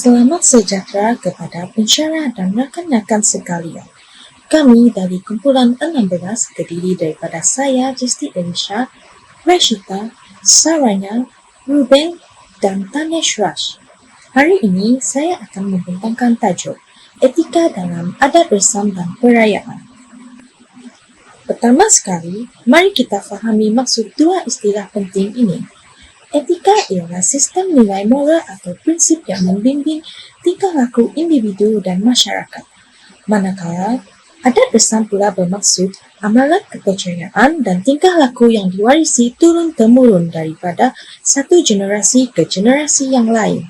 Selamat sejahtera kepada pensyarah dan rakan-rakan sekalian. Kami dari kumpulan 16 terdiri daripada saya, Jisti Elisha, Rashida, Saranya, Ruben dan Tanesh Rush. Hari ini saya akan membentangkan tajuk Etika dalam Adat Resam dan Perayaan. Pertama sekali, mari kita fahami maksud dua istilah penting ini. Etika ialah sistem nilai moral atau prinsip yang membimbing tingkah laku individu dan masyarakat. Manakala, adat resam pula bermaksud amalan kepercayaan dan tingkah laku yang diwarisi turun-temurun daripada satu generasi ke generasi yang lain.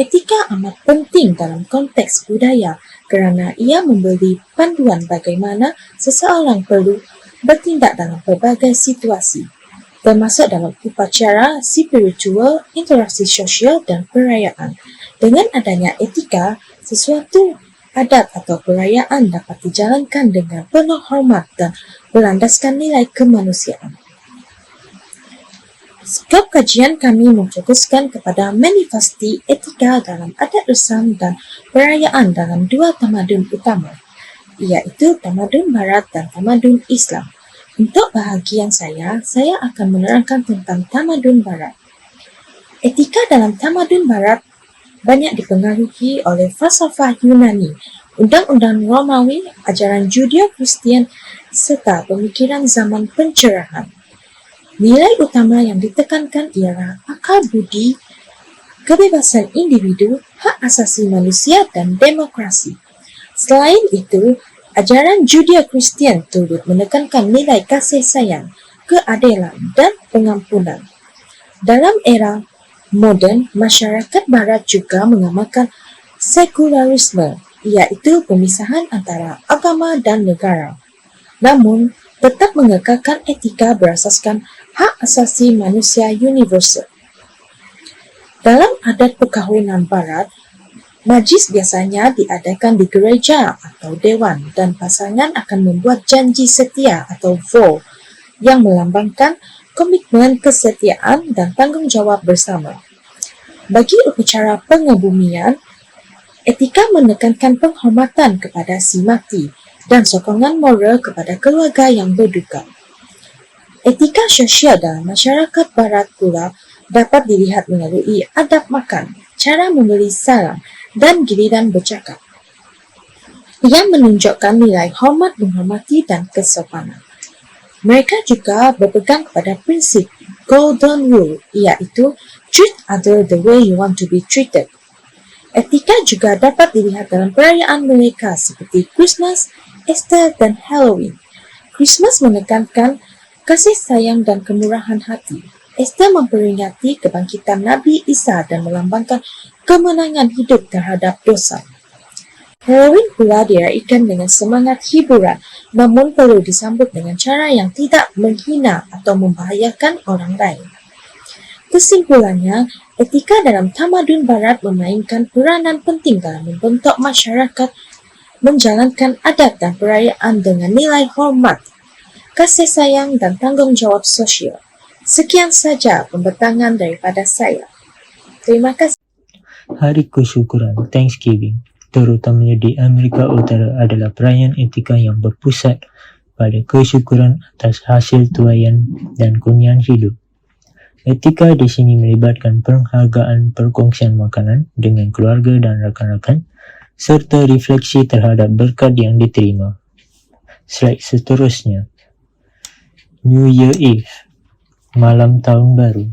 Etika amat penting dalam konteks budaya kerana ia memberi panduan bagaimana seseorang perlu bertindak dalam pelbagai situasi termasuk dalam upacara, spiritual, interaksi sosial dan perayaan. Dengan adanya etika, sesuatu adat atau perayaan dapat dijalankan dengan penuh hormat dan berlandaskan nilai kemanusiaan. Skop kajian kami memfokuskan kepada manifesti etika dalam adat resam dan perayaan dalam dua tamadun utama, iaitu tamadun barat dan tamadun Islam. Untuk bahagian saya, saya akan menerangkan tentang tamadun barat. Etika dalam tamadun barat banyak dipengaruhi oleh falsafah Yunani, undang-undang Romawi, ajaran Judeo-Kristian serta pemikiran zaman pencerahan. Nilai utama yang ditekankan ialah akal budi, kebebasan individu, hak asasi manusia dan demokrasi. Selain itu, Ajaran Judeo-Kristian turut menekankan nilai kasih sayang, keadilan dan pengampunan. Dalam era moden, masyarakat barat juga mengamalkan sekularisme, iaitu pemisahan antara agama dan negara. Namun, tetap mengekalkan etika berasaskan hak asasi manusia universal. Dalam adat perkahwinan barat, Majlis biasanya diadakan di gereja atau dewan dan pasangan akan membuat janji setia atau vow yang melambangkan komitmen kesetiaan dan tanggungjawab bersama. Bagi upacara pengebumian, etika menekankan penghormatan kepada si mati dan sokongan moral kepada keluarga yang berduka. Etika sosial dalam masyarakat barat pula dapat dilihat melalui adab makan, cara memberi salam, dan giliran bercakap. Ia menunjukkan nilai hormat menghormati dan kesopanan. Mereka juga berpegang kepada prinsip Golden Rule iaitu treat other the way you want to be treated. Etika juga dapat dilihat dalam perayaan mereka seperti Christmas, Easter dan Halloween. Christmas menekankan kasih sayang dan kemurahan hati. Easter memperingati kebangkitan Nabi Isa dan melambangkan kemenangan hidup terhadap dosa. Halloween pula diraikan dengan semangat hiburan namun perlu disambut dengan cara yang tidak menghina atau membahayakan orang lain. Kesimpulannya, etika dalam tamadun barat memainkan peranan penting dalam membentuk masyarakat menjalankan adat dan perayaan dengan nilai hormat, kasih sayang dan tanggungjawab sosial. Sekian saja pembentangan daripada saya. Terima kasih. Hari Kesyukuran Thanksgiving terutamanya di Amerika Utara adalah perayaan etika yang berpusat pada kesyukuran atas hasil tuayan dan kunyian hidup. Etika di sini melibatkan penghargaan perkongsian makanan dengan keluarga dan rakan-rakan serta refleksi terhadap berkat yang diterima. Slide seterusnya. New Year Eve Malam Tahun Baru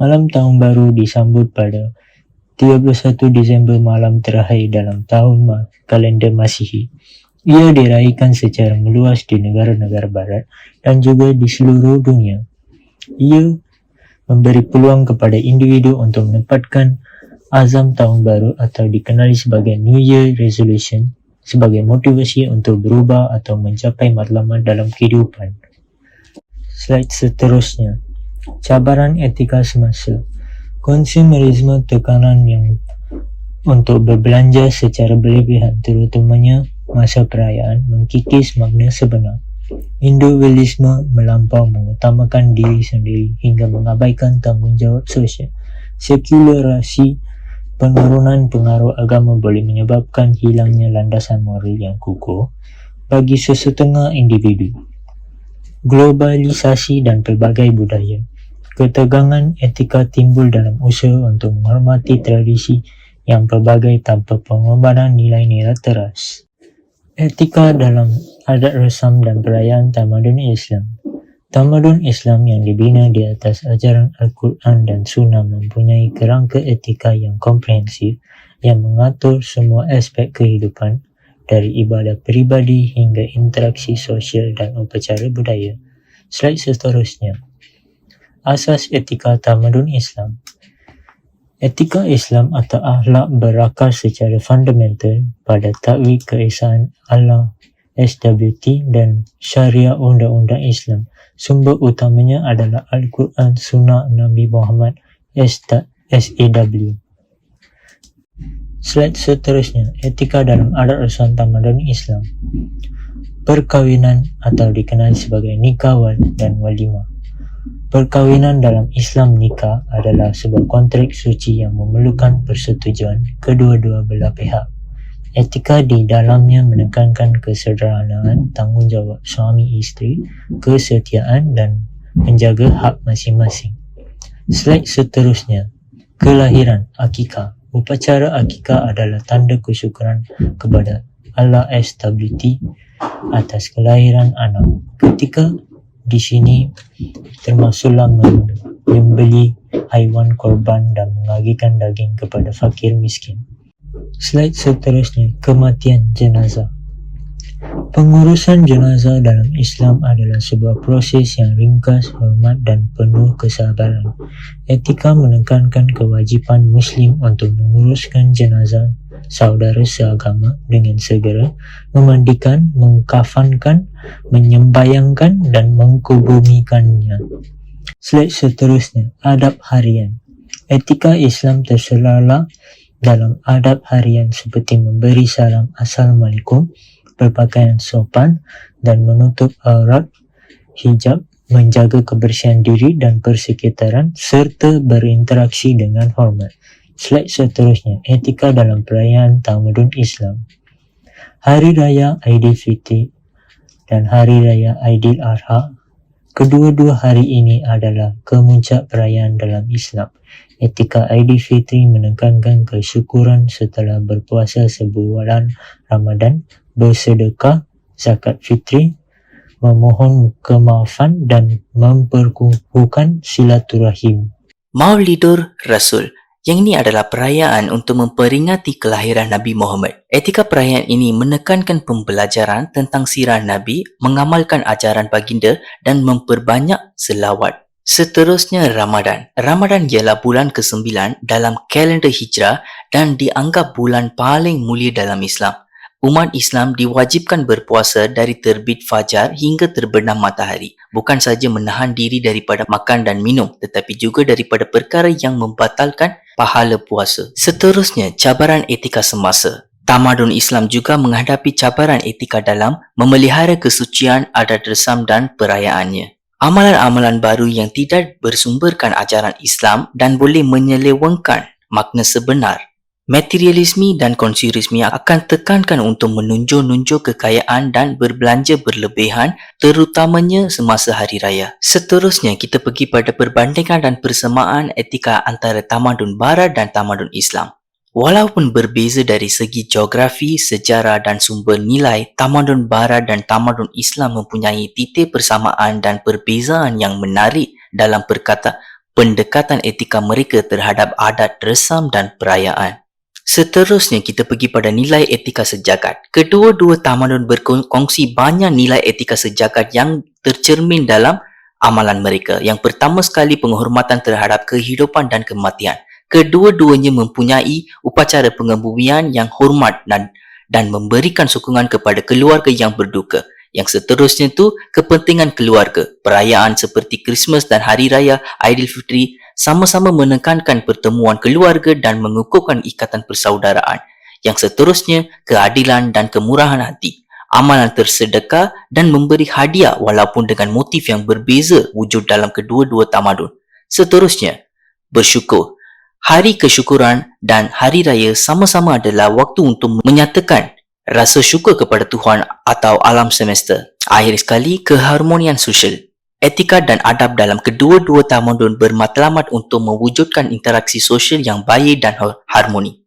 Malam Tahun Baru disambut pada 31 Disember malam terakhir dalam tahun kalender Masihi. Ia diraihkan secara meluas di negara-negara barat dan juga di seluruh dunia. Ia memberi peluang kepada individu untuk menempatkan azam tahun baru atau dikenali sebagai New Year Resolution sebagai motivasi untuk berubah atau mencapai matlamat dalam kehidupan. Slide seterusnya. Cabaran etika semasa konsumerisme tekanan yang untuk berbelanja secara berlebihan terutamanya masa perayaan mengkikis makna sebenar. Individualisme melampau mengutamakan diri sendiri hingga mengabaikan tanggungjawab sosial. Sekularasi penurunan pengaruh agama boleh menyebabkan hilangnya landasan moral yang kukuh bagi sesetengah individu. Globalisasi dan pelbagai budaya. Ketegangan etika timbul dalam usaha untuk menghormati tradisi yang pelbagai tanpa pengorbanan nilai-nilai teras. Etika dalam adat resam dan perayaan tamadun Islam. Tamadun Islam yang dibina di atas ajaran Al-Quran dan Sunnah mempunyai kerangka etika yang komprehensif yang mengatur semua aspek kehidupan dari ibadah peribadi hingga interaksi sosial dan upacara budaya. Slide seterusnya. Asas etika tamadun Islam. Etika Islam atau akhlak berakar secara fundamental pada takwik keesaan Allah SWT dan syariah undang-undang Islam. Sumber utamanya adalah Al-Quran Sunnah Nabi Muhammad SAW. Slide seterusnya, etika dalam adat resam tamadun Islam. Perkawinan atau dikenali sebagai nikah wal dan walimah. Perkawinan dalam Islam nikah adalah sebuah kontrak suci yang memerlukan persetujuan kedua-dua belah pihak. Etika di dalamnya menekankan kesederhanaan, tanggungjawab suami isteri, kesetiaan dan menjaga hak masing-masing. Slide seterusnya, kelahiran akikah. Upacara akikah adalah tanda kesyukuran kepada Allah SWT atas kelahiran anak. Ketika di sini termasuklah membeli haiwan korban dan mengagikan daging kepada fakir miskin. Slide seterusnya, kematian jenazah. Pengurusan jenazah dalam Islam adalah sebuah proses yang ringkas, hormat dan penuh kesabaran. Etika menekankan kewajipan Muslim untuk menguruskan jenazah saudara seagama dengan segera, memandikan, mengkafankan, menyembayangkan dan mengkubumikannya. Slide seterusnya, adab harian. Etika Islam terselala dalam adab harian seperti memberi salam Assalamualaikum, berpakaian sopan dan menutup aurat, hijab, menjaga kebersihan diri dan persekitaran serta berinteraksi dengan hormat. Slide seterusnya, etika dalam perayaan tamadun Islam. Hari Raya Aidilfitri dan Hari Raya Aidil Adha Kedua-dua hari ini adalah kemuncak perayaan dalam Islam. Etika Aidilfitri menekankan kesyukuran setelah berpuasa sebulan Ramadan bersedekah, zakat fitri, memohon kemaafan dan memperkukuhkan silaturahim. Maulidur Rasul. Yang ini adalah perayaan untuk memperingati kelahiran Nabi Muhammad. Etika perayaan ini menekankan pembelajaran tentang sirah Nabi, mengamalkan ajaran baginda dan memperbanyak selawat. Seterusnya Ramadan. Ramadan ialah bulan ke-9 dalam kalender hijrah dan dianggap bulan paling mulia dalam Islam umat Islam diwajibkan berpuasa dari terbit fajar hingga terbenam matahari. Bukan saja menahan diri daripada makan dan minum, tetapi juga daripada perkara yang membatalkan pahala puasa. Seterusnya, cabaran etika semasa. Tamadun Islam juga menghadapi cabaran etika dalam memelihara kesucian adat resam dan perayaannya. Amalan-amalan baru yang tidak bersumberkan ajaran Islam dan boleh menyelewengkan makna sebenar Materialisme dan konsumerisme akan tekankan untuk menunjuk-nunjuk kekayaan dan berbelanja berlebihan terutamanya semasa hari raya. Seterusnya kita pergi pada perbandingan dan persamaan etika antara tamadun barat dan tamadun Islam. Walaupun berbeza dari segi geografi, sejarah dan sumber nilai, tamadun barat dan tamadun Islam mempunyai titik persamaan dan perbezaan yang menarik dalam perkata pendekatan etika mereka terhadap adat, resam dan perayaan. Seterusnya kita pergi pada nilai etika sejagat. Kedua-dua tamadun berkongsi banyak nilai etika sejagat yang tercermin dalam amalan mereka. Yang pertama sekali penghormatan terhadap kehidupan dan kematian. Kedua-duanya mempunyai upacara pengebumian yang hormat dan dan memberikan sokongan kepada keluarga yang berduka. Yang seterusnya tu kepentingan keluarga. Perayaan seperti Christmas dan Hari Raya Aidilfitri sama-sama menekankan pertemuan keluarga dan mengukuhkan ikatan persaudaraan. Yang seterusnya, keadilan dan kemurahan hati. Amalan tersedekah dan memberi hadiah walaupun dengan motif yang berbeza wujud dalam kedua-dua tamadun. Seterusnya, bersyukur. Hari kesyukuran dan hari raya sama-sama adalah waktu untuk menyatakan rasa syukur kepada Tuhan atau alam semesta. Akhir sekali, keharmonian sosial. Etika dan adab dalam kedua-dua tamadun bermatlamat untuk mewujudkan interaksi sosial yang baik dan har- harmoni.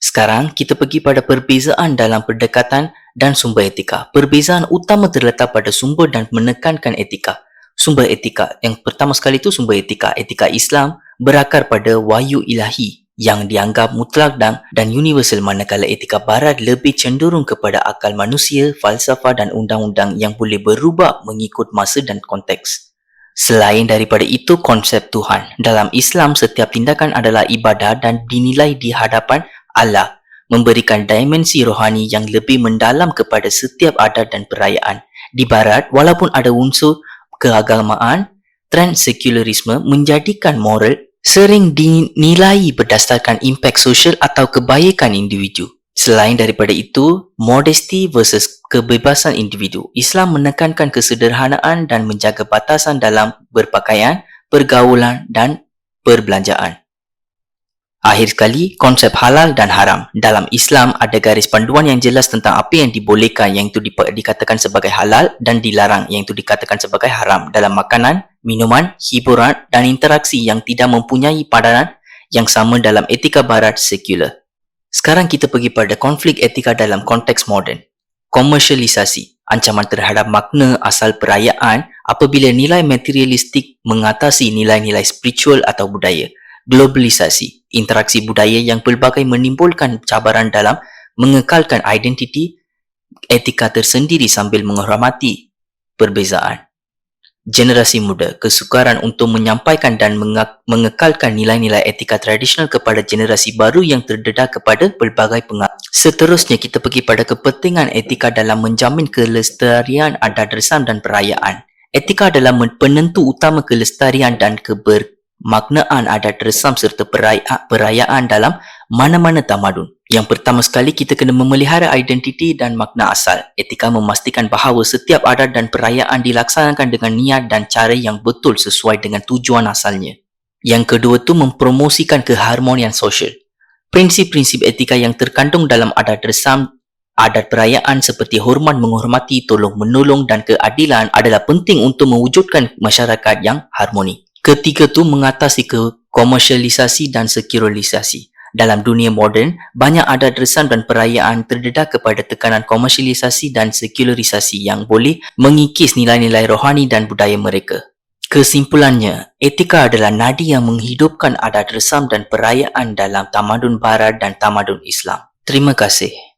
Sekarang, kita pergi pada perbezaan dalam pendekatan dan sumber etika. Perbezaan utama terletak pada sumber dan menekankan etika. Sumber etika. Yang pertama sekali itu sumber etika. Etika Islam berakar pada wahyu ilahi yang dianggap mutlak dan, dan universal manakala etika barat lebih cenderung kepada akal manusia, falsafah dan undang-undang yang boleh berubah mengikut masa dan konteks. Selain daripada itu konsep Tuhan. Dalam Islam, setiap tindakan adalah ibadah dan dinilai di hadapan Allah memberikan dimensi rohani yang lebih mendalam kepada setiap adat dan perayaan. Di barat, walaupun ada unsur keagamaan, trend sekularisme menjadikan moral sering dinilai berdasarkan impak sosial atau kebaikan individu. Selain daripada itu, modesty versus kebebasan individu. Islam menekankan kesederhanaan dan menjaga batasan dalam berpakaian, pergaulan dan perbelanjaan. Akhir sekali, konsep halal dan haram. Dalam Islam, ada garis panduan yang jelas tentang apa yang dibolehkan yang itu dipa- dikatakan sebagai halal dan dilarang yang itu dikatakan sebagai haram dalam makanan, minuman, hiburan dan interaksi yang tidak mempunyai padanan yang sama dalam etika barat sekular. Sekarang kita pergi pada konflik etika dalam konteks moden. Komersialisasi, ancaman terhadap makna asal perayaan apabila nilai materialistik mengatasi nilai-nilai spiritual atau budaya. Globalisasi, interaksi budaya yang pelbagai menimbulkan cabaran dalam mengekalkan identiti etika tersendiri sambil menghormati perbezaan. Generasi muda, kesukaran untuk menyampaikan dan mengekalkan nilai-nilai etika tradisional kepada generasi baru yang terdedah kepada pelbagai pengaruh. Seterusnya kita pergi pada kepentingan etika dalam menjamin kelestarian adat dan perayaan. Etika adalah penentu utama kelestarian dan kebermaknaan adat resam serta peraya- perayaan dalam mana-mana tamadun. Yang pertama sekali kita kena memelihara identiti dan makna asal. Etika memastikan bahawa setiap adat dan perayaan dilaksanakan dengan niat dan cara yang betul sesuai dengan tujuan asalnya. Yang kedua tu mempromosikan keharmonian sosial. Prinsip-prinsip etika yang terkandung dalam adat resam Adat perayaan seperti hormat menghormati, tolong menolong dan keadilan adalah penting untuk mewujudkan masyarakat yang harmoni. Ketiga tu mengatasi ke komersialisasi dan sekularisasi. Dalam dunia moden, banyak adat resam dan perayaan terdedah kepada tekanan komersialisasi dan sekularisasi yang boleh mengikis nilai-nilai rohani dan budaya mereka. Kesimpulannya, etika adalah nadi yang menghidupkan adat resam dan perayaan dalam tamadun barat dan tamadun Islam. Terima kasih.